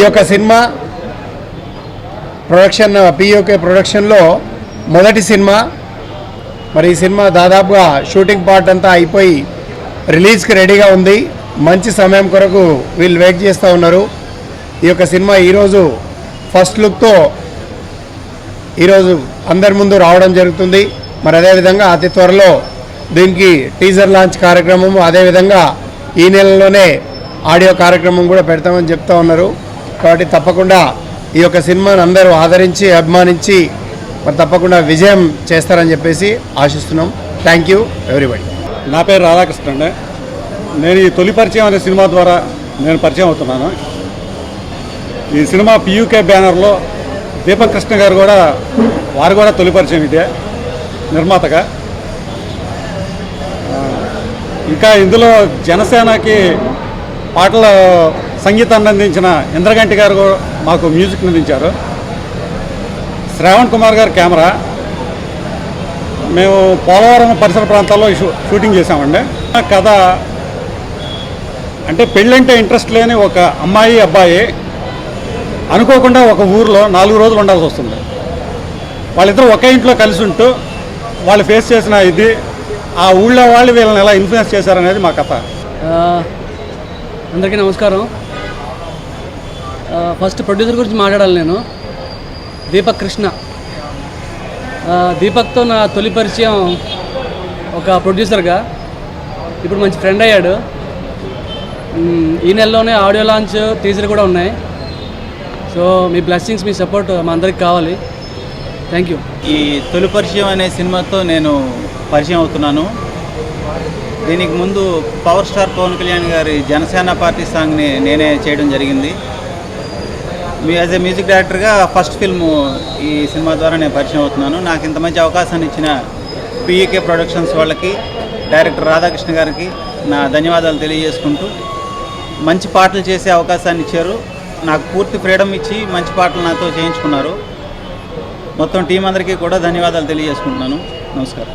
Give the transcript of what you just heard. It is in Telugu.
ఈ యొక్క సినిమా ప్రొడక్షన్ పిఓకే ప్రొడక్షన్లో మొదటి సినిమా. మరి ఈ సినిమా దాదాపుగా షూటింగ్ పార్ట్ అంతా అయిపోయి రిలీజ్కి రెడీగా ఉంది. మంచి సమయం కొరకు వీళ్ళు వెయిట్ చేస్తూ ఉన్నారు. ఈ యొక్క సినిమా ఈరోజు ఫస్ట్ లుక్తో ఈరోజు అందరి ముందు రావడం జరుగుతుంది. మరి అదేవిధంగా అతి త్వరలో దీనికి టీజర్ లాంచ్ కార్యక్రమం అదేవిధంగా ఈ నెలలోనే ఆడియో కార్యక్రమం కూడా పెడతామని చెప్తా ఉన్నారు. కాబట్టి తప్పకుండా ఈ యొక్క సినిమాను అందరూ ఆదరించి అభిమానించి మరి తప్పకుండా విజయం చేస్తారని చెప్పేసి ఆశిస్తున్నాం. థ్యాంక్ యూ ఎవ్రీబడి నా పేరు రాధాకృష్ణ అండి. నేను ఈ తొలి పరిచయం అనే సినిమా ద్వారా నేను పరిచయం అవుతున్నాను. ఈ సినిమా పియూకే బ్యానర్లో దీపక్ కృష్ణ గారు కూడా వారు కూడా తొలి పరిచయం ఇదే నిర్మాతగా. ఇంకా ఇందులో జనసేనకి పాటల సంగీతాన్ని అందించిన ఇంద్రగంటి గారు కూడా మాకు మ్యూజిక్ అందించారు. శ్రావణ్ కుమార్ గారు కెమెరా. మేము పోలవరం పరిసర ప్రాంతాల్లో షూటింగ్ చేసామండి కథ అంటే పెళ్ళంటే ఇంట్రెస్ట్ లేని ఒక అమ్మాయి అబ్బాయి అనుకోకుండా ఒక ఊరిలో నాలుగు రోజులు ఉండాల్సి వస్తుంది. వాళ్ళిద్దరూ ఒకే ఇంట్లో కలిసి ఉంటూ వాళ్ళు ఫేస్ చేసిన ఇది ఆ ఊళ్ళో వాళ్ళు వీళ్ళని ఎలా ఇన్ఫ్లుయెన్స్ చేశారనేది మా కథ. అందరికీ నమస్కారం. ఫస్ట్ ప్రొడ్యూసర్ గురించి మాట్లాడాలి నేను. దీపక్ కృష్ణ. దీపక్తో నా తొలి పరిచయం ఒక ప్రొడ్యూసర్గా ఇప్పుడు మంచి ఫ్రెండ్ అయ్యాడు. ఈ నెలలోనే ఆడియో లాంచ్ టీజర్ కూడా ఉన్నాయి. సో మీ బ్లెస్సింగ్స్ మీ సపోర్ట్ మా అందరికి కావాలి. థ్యాంక్ యూ ఈ తొలి పరిచయం అనే సినిమాతో నేను పరిచయం అవుతున్నాను. దీనికి ముందు పవర్ స్టార్ పవన్ కళ్యాణ్ గారి జనసేన పార్టీ సాంగ్ని నేనే చేయడం జరిగింది. మీ యాజ్ ఏ మ్యూజిక్ డైరెక్టర్గా ఫస్ట్ ఫిల్మ్ ఈ సినిమా ద్వారా నేను పరిచయం అవుతున్నాను. నాకు ఇంత మంచి అవకాశాన్ని ఇచ్చిన పిఈకే ప్రొడక్షన్స్ వాళ్ళకి డైరెక్టర్ రాధాకృష్ణ గారికి నా ధన్యవాదాలు తెలియజేసుకుంటూ మంచి పాటలు చేసే అవకాశాన్ని ఇచ్చారు. నాకు పూర్తి ఫ్రీడమ్ ఇచ్చి మంచి పాటలు నాతో చేయించుకున్నారు. మొత్తం టీం అందరికీ కూడా ధన్యవాదాలు తెలియజేసుకుంటున్నాను. నమస్కారం.